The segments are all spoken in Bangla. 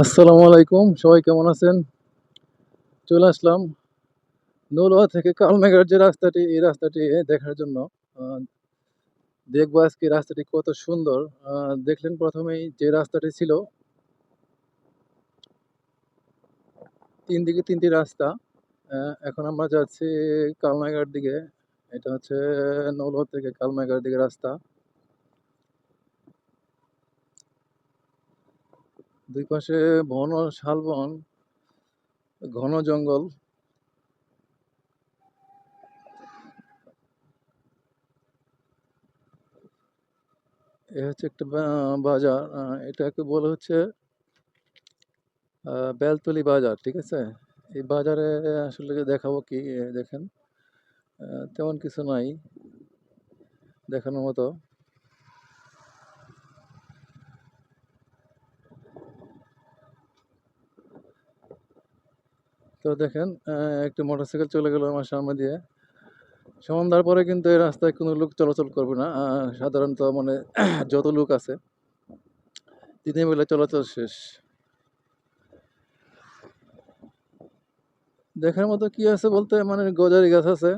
আসসালামু আলাইকুম, সবাই কেমন আছেন? চলে আসলাম নৌলোয়া থেকে কালমেঘাট যে রাস্তাটি, এই রাস্তাটি দেখার জন্য। দেখব আজকে রাস্তাটি কত সুন্দর। দেখলেন প্রথমেই যে রাস্তাটি ছিল, তিন দিকে তিনটি রাস্তা। এখন আমরা যাচ্ছি কালমেঘাট দিকে, এটা হচ্ছে নৌলোয়া থেকে কালমেঘাট দিকে রাস্তা। দুই পাশে বন শালবন ঘন জঙ্গল। এ হচ্ছে একটা বাজার এটাকে বলা হচ্ছে বেলতলি বাজার, ঠিক আছে? এই বাজারে আসলে দেখাবো কি দেখেন। তেমন কিছু নাই, দেখানোর মতো। তো দেখেন একটি মোটরসাইকেল চলে গেল আমার সামনে দিয়ে। সন্ধ্যার পরে কিন্তু এই রাস্তায় কোনো লোক চলাচল করবে না। সাধারণত মানে যত লোক আছে দিনের বেলা চলাচল শেষ। দেখার মতো কি আছে বলতে? মানে গজারি গাছ আছে।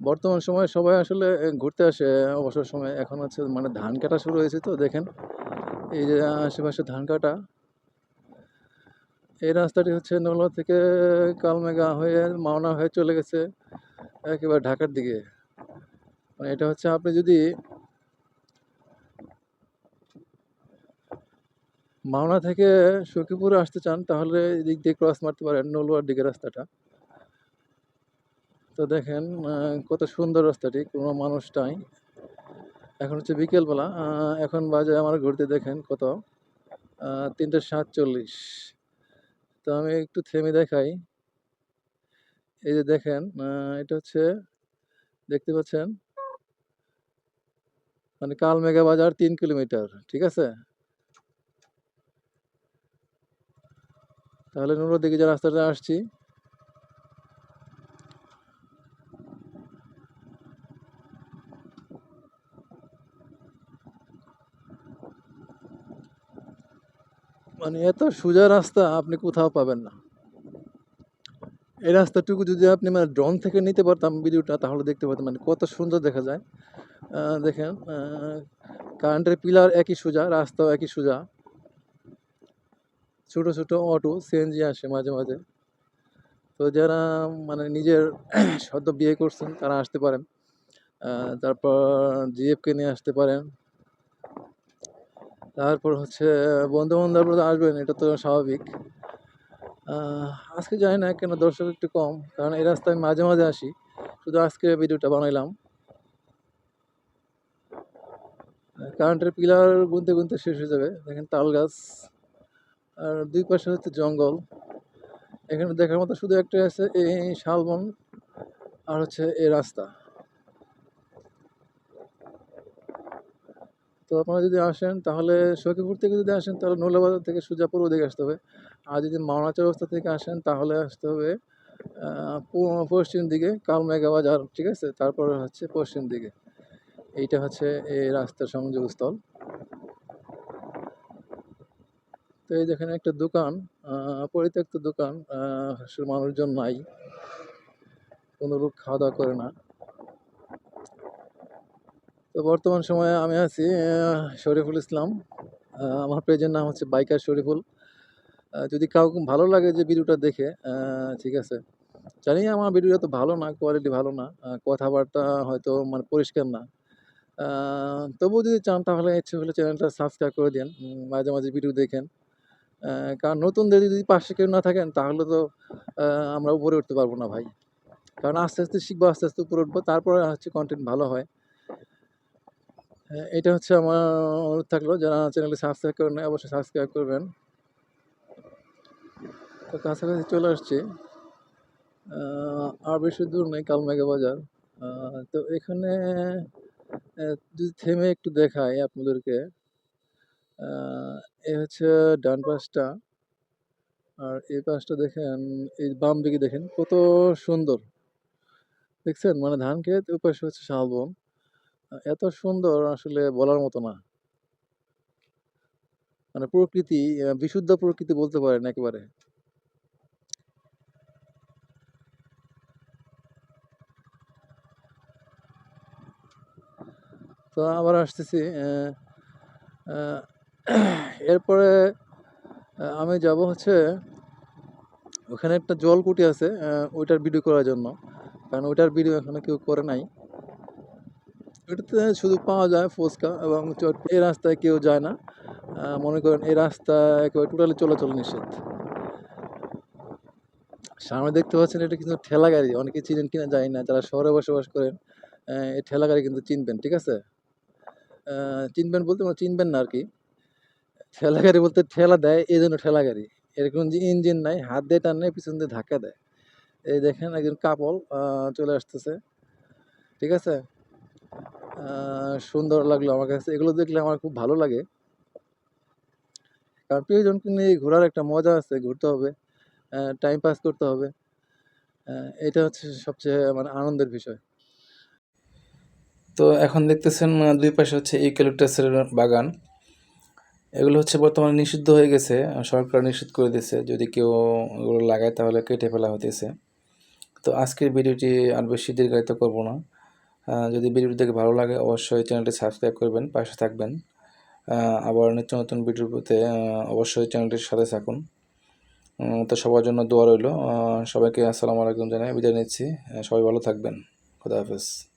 বর্তমান সময়ে সবাই আসলে ঘুরতে আসে অবসর সময়। এখন হচ্ছে মানে ধান কাটা শুরু হয়েছে তো, দেখেন। এই যে আশেপাশে ধান কাটা এই রাস্তাটি হচ্ছে নৌলা থেকে কালমেঘা হয়ে মাওনা হয়ে চলে গেছে একেবারে ঢাকার দিকে। মানে এটা হচ্ছে আপনি যদি মাওনা থেকে সখীপুরে আসতে চান, তাহলে এদিক দিয়ে ক্রস মারতে পারেন নলুয়ার দিকে রাস্তাটা। তো দেখেন কত সুন্দর রাস্তাটি, কোনো মানুষ নাই। এখন হচ্ছে বিকেলবেলা এখন বাজে আমার ঘুরতে দেখেন কত তিনটে সাতচল্লিশ। তো আমি একটু থেমে দেখাই। এই যে দেখেন এটা হচ্ছে, দেখতে পাচ্ছেন? মানে কালমেঘা বাজার তিন কিলোমিটার, ঠিক আছে? তাহলে নুরোর দিকে যে রাস্তাটা আসছি মানে এত সোজা রাস্তা আপনি কোথাও পাবেন না। এই রাস্তাটুকু যদি আপনি মানে ড্রোন থেকে নিতে পারতাম ভিডিওটা, তাহলে দেখতে পারতাম। মানে কত সুন্দর দেখা যায়। দেখেন কারেন্টের পিলার একই সোজা, রাস্তাও একই সোজা। ছোট ছোট অটো সিএনজি আসে মাঝে মাঝে। তো যারা মানে নিজের সদ্য বিয়ে করছেন, তারা আসতে পারেন। তারপর জিএফকে নিয়ে আসতে পারেন। তারপর হচ্ছে বন্ধু বান্ধব আসবেন, এটা তো স্বাভাবিক। আজকে জানি না কেন দর্শক একটু কম, কারণ এই রাস্তায় আমি মাঝে মাঝে আসি। শুধু আজকে ভিডিওটা বানাইলাম। কারেন্টের পিলার গুনতে গুনতে শেষ হয়ে যাবে। দেখেন তাল গাছ, আর দুই পাশে হচ্ছে জঙ্গল। এখানে দেখার মতো শুধু একটা আছে, এই শালবন আর হচ্ছে এই রাস্তা। তো আপনারা যদি আসেন, তাহলে সখীপুর থেকে যদি আসেন, তাহলে নৌলাবাজার থেকে সুজাপুর ওদিকে আসতে হবে। আর যদি মাওনা চৌরাস্তা থেকে আসেন, তাহলে আসতে হবে পশ্চিম দিকে কালমেঘা বাজার, ঠিক আছে? তারপরে হচ্ছে পশ্চিম দিকে। এইটা হচ্ছে এই রাস্তার সংযোগস্থল। তো এই যেখানে একটা দোকান পরিত্যক্ত দোকান মানুষজন নাই, কোনো লোক খাওয়া দাওয়া করে না। তো বর্তমান সময়ে আমি আছি শরীফুল ইসলাম। আমার পেজের নাম হচ্ছে বাইকার শরীফুল। যদি কাউকে ভালো লাগে যে ভিডিওটা দেখে ঠিক আছে। জানি আমার ভিডিওটা তো ভালো না কোয়ালিটি ভালো না কথাবার্তা হয়তো মানে পরিষ্কার না। তবুও যদি চান তাহলে ইচ্ছে হলে চ্যানেলটা সাবস্ক্রাইব করে দিন মাঝে মাঝে ভিডিও দেখেন। কারণ নতুনদের যদি পাশে কেউ না থাকেন তাহলে তো আমরা উপরে উঠতে পারব না ভাই। কারণ আস্তে আস্তে শিখব আস্তে আস্তে উপরে উঠবো তারপরে হচ্ছে কন্টেন্ট ভালো হ্যাঁ, এটা হচ্ছে আমার অনুরোধ থাকল, যারা চ্যানেলে সাবস্ক্রাইব করেন অবশ্যই সাবস্ক্রাইব করবেন। তো কাছাকাছি চলে আসছি। আর বেশি দূর নেই কালমেঘা বাজার। তো এখানে যদি থেমে একটু দেখাই আপনাদেরকে এ হচ্ছে ডান পাশটা। আর এই পাশটা দেখেন, এই বাম দিকে দেখেন, কত সুন্দর। দেখছেন? মানে ধান ক্ষেত ওই পাশে হচ্ছে শালবন এত সুন্দর আসলে বলার মতো না। মানে প্রকৃতি বিশুদ্ধ প্রকৃতি বলতে পারেন একেবারে। তো আবার আসতেছি এরপরে আমি যাব হচ্ছে ওখানে একটা জলকুটি আছে ওইটার ভিডিও করার জন্য। কারণ ওইটার ভিডিও এখনও কেউ করে নাই। এটাতে শুধু পাওয়া যায় ফুচকা এবং এই রাস্তায় কেউ যায় না। মনে করেন এই রাস্তা একেবারে টোটালি চলাচল নিষেধ। সামনে দেখতে পাচ্ছেন এটা কিন্তু ঠেলা গাড়ি। অনেকে চিনেন কিনা যায় না, যারা শহরে বসবাস করেন এই ঠেলা গাড়ি কিন্তু চিনবেন, ঠিক আছে? চিনবেন বলতে মানে চিনবেন না আর কি ঠেলা গাড়ি বলতে ঠেলা দেয়, এই জন্য ঠেলা গাড়ি। এরকম যে ইঞ্জিন নাই, হাত দিয়ে টান নেই পিছন দিয়ে ধাক্কা দেয়। এই দেখেন একজন কাপল চলে আসতেছে, ঠিক আছে? সুন্দর লাগল আমার কাছে। এগুলো দেখলে আমার খুব ভালো লাগে। কারণ প্রিয়জনকে নিয়ে ঘোরার একটা মজা আছে, ঘুরতে হবে টাইম পাস করতে হবে। এটা হচ্ছে সবচেয়ে মানে আনন্দের বিষয়। তো এখন দেখতেছেন দুই পাশে হচ্ছে ইউক্যালিপটাসের বাগান। এগুলো হচ্ছে বর্তমানে নিষিদ্ধ হয়ে গেছে, সরকার নিষিদ্ধ করে দিয়েছে। যদি কেউ এগুলো লাগায় তাহলে কেটে ফেলা হতেছে তো আজকের ভিডিওটি আর বেশি দীর্ঘায়িত করব না। যদি ভিডিওটি দেখে ভালো লাগে, অবশ্যই চ্যানেলটি সাবস্ক্রাইব করবেন, পাশে থাকবেন। আবার নিত্য নতুন ভিডিও পেতে অবশ্যই চ্যানেলটির সাথে থাকুন। তো সবার জন্য দোয়া রইল। সবাইকে আসসালামু আলাইকুম জানাই, বিদায় নিচ্ছি। সবাই ভালো থাকবেন। খুদা হাফেজ।